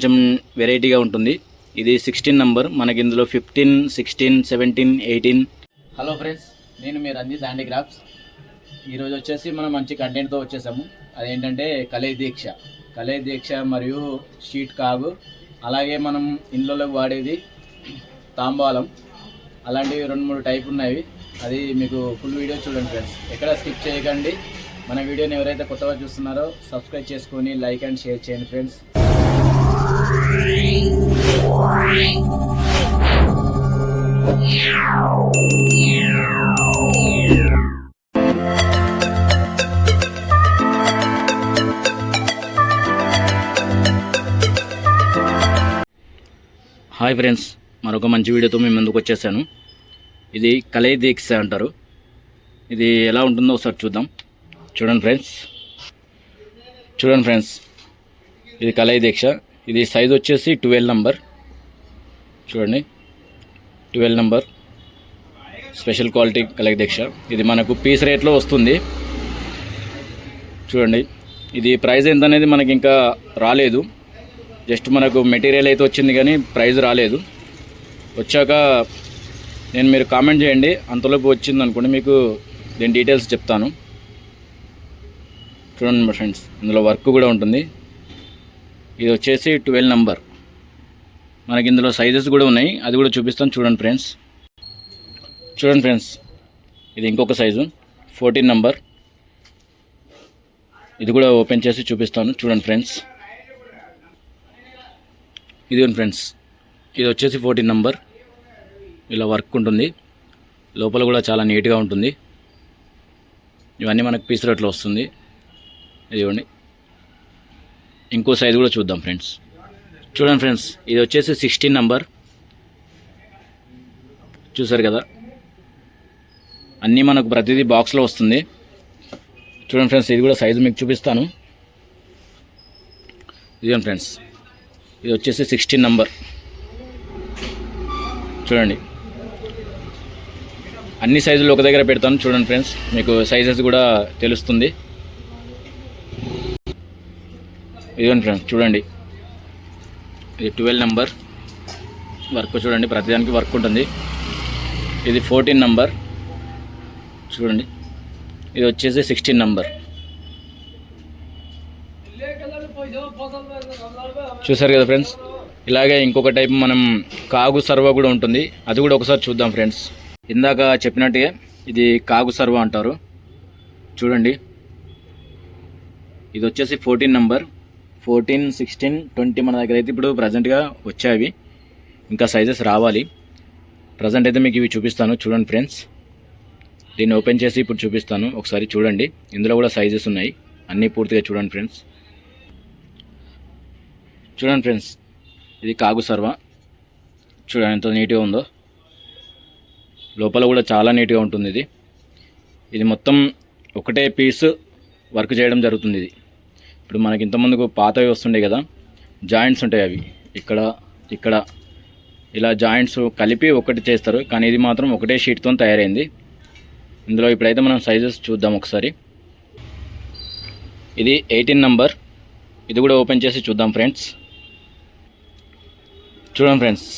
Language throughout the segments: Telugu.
కొంచెం వెరైటీగా ఉంటుంది. ఇది సిక్స్టీన్ నంబర్. మనకి ఇందులో fifteen sixteen seventeen eighteen. Hello friends నేను మీ రంజిత్ హ్యాండీక్రాఫ్ట్స్ ఈరోజు వచ్చేసి మనం మంచి కంటెంట్తో వచ్చేసాము. అదేంటంటే కలే దీక్ష. కలే దీక్ష మరియు షీట్ కాగు అలాగే మనం ఇండ్లలోకి వాడేది తాంబాలం. అలాంటివి రెండు మూడు టైప్ ఉన్నాయి. అది మీకు ఫుల్ వీడియో చూడండి ఫ్రెండ్స్ ఎక్కడ స్కిప్ చేయకండి. మన వీడియోని ఎవరైతే కొత్తగా చూస్తున్నారో సబ్స్క్రైబ్ చేసుకొని లైక్ అండ్ షేర్ చేయండి ఫ్రెండ్స్ హాయ్ ఫ్రెండ్స్ మరొక మంచి వీడియోతో మేము ముందుకు వచ్చేసాను. ఇది కలయి దీక్ష అంటారు. ఇది ఎలా ఉంటుందో ఒకసారి చూద్దాం. చూడండి ఫ్రెండ్స్. చూడండి ఫ్రెండ్స్ ఇది కలయి దీక్ష. ఇది సైజ్ వచ్చేసి ట్వెల్వ్ నంబర్ చూడండి. ట్వెల్వ్ నంబర్ స్పెషల్ క్వాలిటీ కలెక్ దీక్ష ఇది మనకు పీస్ రేట్లో వస్తుంది. చూడండి. ఇది ప్రైస్ ఎంత అనేది మనకి ఇంకా రాలేదు. జస్ట్ మనకు మెటీరియల్ అయితే వచ్చింది కానీ ప్రైస్ రాలేదు. వచ్చాక నేను మీరు కామెంట్ చేయండి. అంతలోపు వచ్చింది అనుకోండి మీకు దీని డీటెయిల్స్ చెప్తాను. చూడండి మా ఫ్రెండ్స్ ఇందులో వర్క్ కూడా ఉంటుంది. ఇది వచ్చేసి ట్వెల్వ్ నంబర్. మనకి ఇందులో సైజెస్ కూడా ఉన్నాయి. అది కూడా చూపిస్తాను చూడండి ఫ్రెండ్స్ చూడండి ఫ్రెండ్స్ ఇది ఇంకొక సైజు ఫోర్టీన్ నంబర్. ఇది కూడా ఓపెన్ చేసి చూపిస్తాను. చూడండి ఫ్రెండ్స్ ఇది ఫ్రెండ్స్ ఇది వచ్చేసి ఫోర్టీన్ నంబర్. ఇలా వర్క్ ఉంటుంది. లోపల కూడా చాలా నీట్గా ఉంటుంది. ఇవన్నీ మనకు పీస్ రేట్లో వస్తుంది. ఇదిగోండి. ఇంకో సైజ్ కూడా చూద్దాం ఫ్రెండ్స్ చూడండి ఫ్రెండ్స్ ఇది వచ్చేసి సిక్స్టీన్ నంబర్ చూసారు కదా? అన్నీ మనకు ప్రతిదీ బాక్స్లో వస్తుంది. చూడండి ఫ్రెండ్స్ ఇది కూడా సైజు మీకు చూపిస్తాను. ఇదేం ఫ్రెండ్స్ ఇది వచ్చేసి సిక్స్టీన్ నంబర్ చూడండి. అన్ని సైజులు ఒక దగ్గర పెడతాను. చూడండి ఫ్రెండ్స్ మీకు సైజెస్ కూడా తెలుస్తుంది. ఇదిగోండి ఫ్రెండ్స్ చూడండి. ఇది ట్వెల్వ్ నెంబర్ వర్క్ చూడండి ప్రతిదానికి వర్క్ ఉంటుంది. ఇది ఫోర్టీన్ నెంబర్ చూడండి. ఇది వచ్చేసి సిక్స్టీన్ నెంబర్ చూసారు కదా ఫ్రెండ్స్ ఇలాగే ఇంకొక టైప్ మనం కాగు సర్వ కూడా ఉంటుంది. అది కూడా ఒకసారి చూద్దాం ఫ్రెండ్స్ ఇందాక చెప్పినట్టుగా ఇది కాగు సర్వ అంటారు. చూడండి. ఇది వచ్చేసి fourteen number fourteen sixteen twenty మన దగ్గర అయితే ఇప్పుడు ప్రజెంట్గా వచ్చాయి. ఇంకా సైజెస్ రావాలి. ప్రజెంట్ అయితే మీకు ఇవి చూపిస్తాను. చూడండి ఫ్రెండ్స్ దీన్ని ఓపెన్ చేసి ఇప్పుడు చూపిస్తాను. ఒకసారి చూడండి. ఇందులో కూడా సైజెస్ ఉన్నాయి. అన్నీ పూర్తిగా చూడండి ఫ్రెండ్స్ చూడండి ఫ్రెండ్స్ ఇది కాగు సర్వ. చూడండి ఎంత నీట్గా ఉందో. లోపల కూడా చాలా నీట్గా ఉంటుంది ఇది. ఇది మొత్తం ఒకటే పీస్ వర్క్ చేయడం జరుగుతుంది ఇది. ఇప్పుడు మనకి ఇంతమందుకు పాతవి వస్తుండే కదా జాయింట్స్ ఉంటాయి అవి. ఇక్కడ ఇక్కడ. ఇలా జాయింట్స్ కలిపి ఒకటి చేస్తారు కానీ ఇది మాత్రం ఒకటే షీట్తో తయారైంది. ఇందులో ఇప్పుడైతే మనం సైజెస్ చూద్దాం ఒకసారి. ఇది ఎయిటీన్ నంబర్. ఇది కూడా ఓపెన్ చేసి చూద్దాం ఫ్రెండ్స్. చూడండి ఫ్రెండ్స్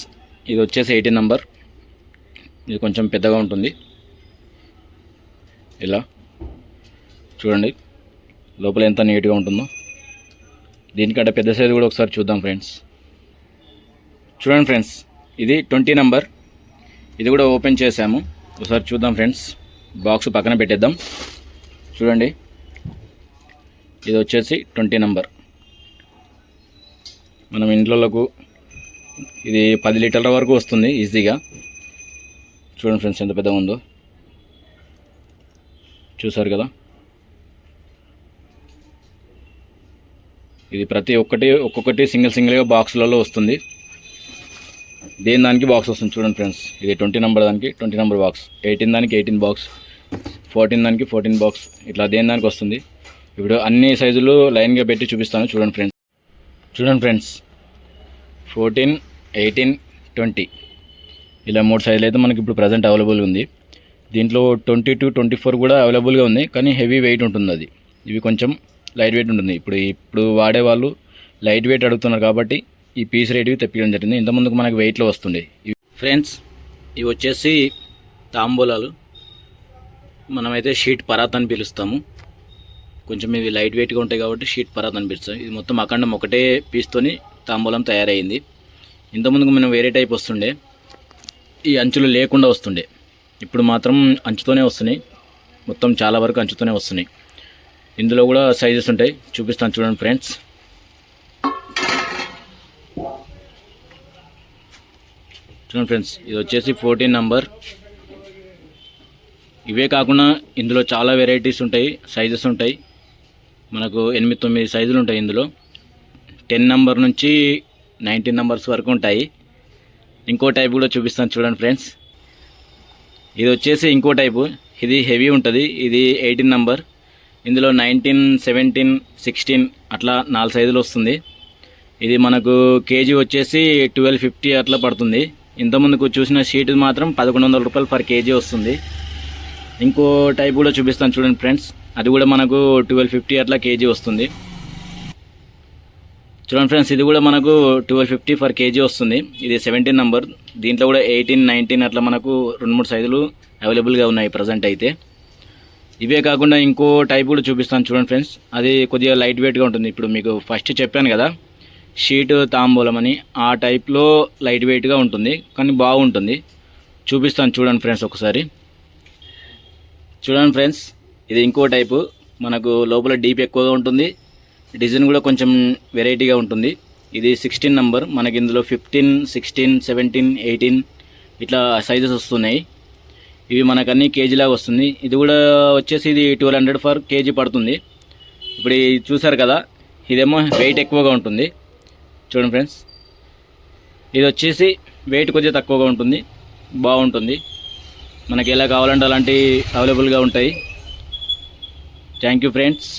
ఇది వచ్చేసి ఎయిటీన్ నంబర్. ఇది కొంచెం పెద్దగా ఉంటుంది. ఇలా. చూడండి లోపల ఎంత నీట్గా ఉంటుందో. దీనికంటే పెద్ద సైజు కూడా ఒకసారి చూద్దాం ఫ్రెండ్స్ చూడండి ఫ్రెండ్స్ ఇది ట్వంటీ నెంబర్ ఇది కూడా ఓపెన్ చేసాము ఒకసారి చూద్దాం ఫ్రెండ్స్ బాక్స్ పక్కన పెట్టేద్దాం. చూడండి. ఇది వచ్చేసి ట్వంటీ నెంబర్ మనం ఇంట్లోకు ఇది పది లీటర్ల వరకు వస్తుంది ఈజీగా. చూడండి ఫ్రెండ్స్ ఎంత పెద్దగా ఉందో. చూసారు కదా? ఇది ప్రతి ఒక్కటి ఒక్కొక్కటి సింగిల్ సింగిల్గా బాక్సులలో వస్తుంది. దేని దానికి బాక్స్ వస్తుంది చూడండి ఫ్రెండ్స్. ఇది ట్వంటీ నెంబర్ దానికి ట్వంటీ నెంబర్ బాక్స్. ఎయిటీన్ దానికి ఎయిటీన్ బాక్స్. ఫోర్టీన్ దానికి ఫోర్టీన్ బాక్స్. ఇట్లా దేని దానికి వస్తుంది. ఇప్పుడు అన్ని సైజులు లైన్గా పెట్టి చూపిస్తాను చూడండి ఫ్రెండ్స్. చూడండి ఫ్రెండ్స్. Fourteen eighteen twenty. ఇలా మూడు సైజులు అయితే మనకి ఇప్పుడు ప్రజెంట్ అవైలబుల్ ఉంది. దీంట్లో ట్వంటీ టు ట్వంటీ ఫోర్ కూడా అవైలబుల్గా ఉంది. కానీ హెవీ వెయిట్ ఉంటుంది అది. ఇవి కొంచెం లైట్ వెయిట్ ఉంటుంది. ఇప్పుడు ఇప్పుడు వాడే వాళ్ళు లైట్ వెయిట్ అడుగుతున్నారు కాబట్టి ఈ పీస్ రేటువి తెప్పించడం జరిగింది. ఇంతకుముందుకు మనకు వెయిట్లో వస్తుండే. ఇవి ఫ్రెండ్స్ ఇవి వచ్చేసి తాంబూలాలు. మనమైతే షీట్ పరాత్ అని పిలుస్తాము. కొంచెం ఇవి లైట్ వెయిట్గా ఉంటాయి కాబట్టి షీట్ పరాత్ అని పిలుస్తాం. ఇది మొత్తం అఖండం ఒకటే పీస్తోని తాంబూలం తయారైంది. ఇంతకుముందుకు మనం వేరే టైప్ వస్తుండే. ఈ అంచులు లేకుండా వస్తుండే. ఇప్పుడు మాత్రం అంచుతోనే వస్తున్నాయి. మొత్తం చాలా వరకు అంచుతోనే వస్తున్నాయి. ఇందులో కూడా సైజెస్ ఉంటాయి. చూపిస్తాను చూడండి ఫ్రెండ్స్ చూడండి ఫ్రెండ్స్ ఇది వచ్చేసి ఫోర్టీన్ నంబర్ ఇవే కాకుండా ఇందులో చాలా వెరైటీస్ ఉంటాయి సైజెస్ ఉంటాయి. మనకు ఎనిమిది తొమ్మిది సైజులు ఉంటాయి ఇందులో. టెన్ నంబర్ నుంచి నైన్టీన్ నంబర్స్ వరకు ఉంటాయి. ఇంకో టైప్ కూడా చూపిస్తాను చూడండి ఫ్రెండ్స్ ఇది వచ్చేసి ఇంకో టైపు ఇది హెవీ ఉంటుంది. ఇది ఎయిటీన్ నంబర్ ఇందులో నైన్టీన్ సెవెంటీన్ సిక్స్టీన్ అట్లా నాలుగు సైజులు వస్తుంది. ఇది మనకు కేజీ వచ్చేసి ట్వెల్వ్ ఫిఫ్టీ అట్లా పడుతుంది. ఇంతకుముందుకు చూసిన షీట్ మాత్రం పదకొండు వందల రూపాయలు పర్ కేజీ వస్తుంది. ఇంకో టైప్ కూడా చూపిస్తాను చూడండి ఫ్రెండ్స్ అది కూడా మనకు ట్వెల్వ్ ఫిఫ్టీ అట్లా కేజీ వస్తుంది. చూడండి ఫ్రెండ్స్ ఇది కూడా మనకు ట్వెల్వ్ ఫిఫ్టీ ఫర్ కేజీ వస్తుంది. ఇది సెవెంటీన్ నెంబర్ దీంట్లో కూడా ఎయిటీన్ నైన్టీన్ అట్లా మనకు రెండు మూడు సైజులు అవైలబుల్గా ఉన్నాయి ప్రజెంట్ అయితే. ఇవే కాకుండా ఇంకో టైప్ కూడా చూపిస్తాను చూడండి ఫ్రెండ్స్ అది కొద్దిగా లైట్ వెయిట్గా ఉంటుంది. ఇప్పుడు మీకు ఫస్ట్ చెప్పాను కదా షీట్ తాంబూలం అని ఆ టైప్లో లైట్ వెయిట్గా ఉంటుంది. కానీ బాగుంటుంది. చూపిస్తాను చూడండి ఫ్రెండ్స్ ఒకసారి. చూడండి ఫ్రెండ్స్ ఇది ఇంకో టైపు మనకు లోపల డీప్ ఎక్కువగా ఉంటుంది. డిజైన్ కూడా కొంచెం వెరైటీగా ఉంటుంది. ఇది సిక్స్టీన్ నంబర్ మనకి ఇందులో ఫిఫ్టీన్ సిక్స్టీన్ సెవెంటీన్ ఎయిటీన్ ఇట్లా సైజెస్ వస్తున్నాయి. ఇవి మనకు అన్ని కేజీలాగా వస్తుంది. ఇది కూడా వచ్చేసి ఇది ట్వెల్వ్ హండ్రెడ్ ఫర్ కేజీ పడుతుంది. ఇప్పుడు చూసారు కదా ఇదేమో వెయిట్ ఎక్కువగా ఉంటుంది. చూడండి ఫ్రెండ్స్ ఇది వచ్చేసి వెయిట్ కొద్దిగా తక్కువగా ఉంటుంది. బాగుంటుంది. మనకి ఎలా కావాలంటే అలాంటివి అవైలబుల్గా ఉంటాయి. Thank you friends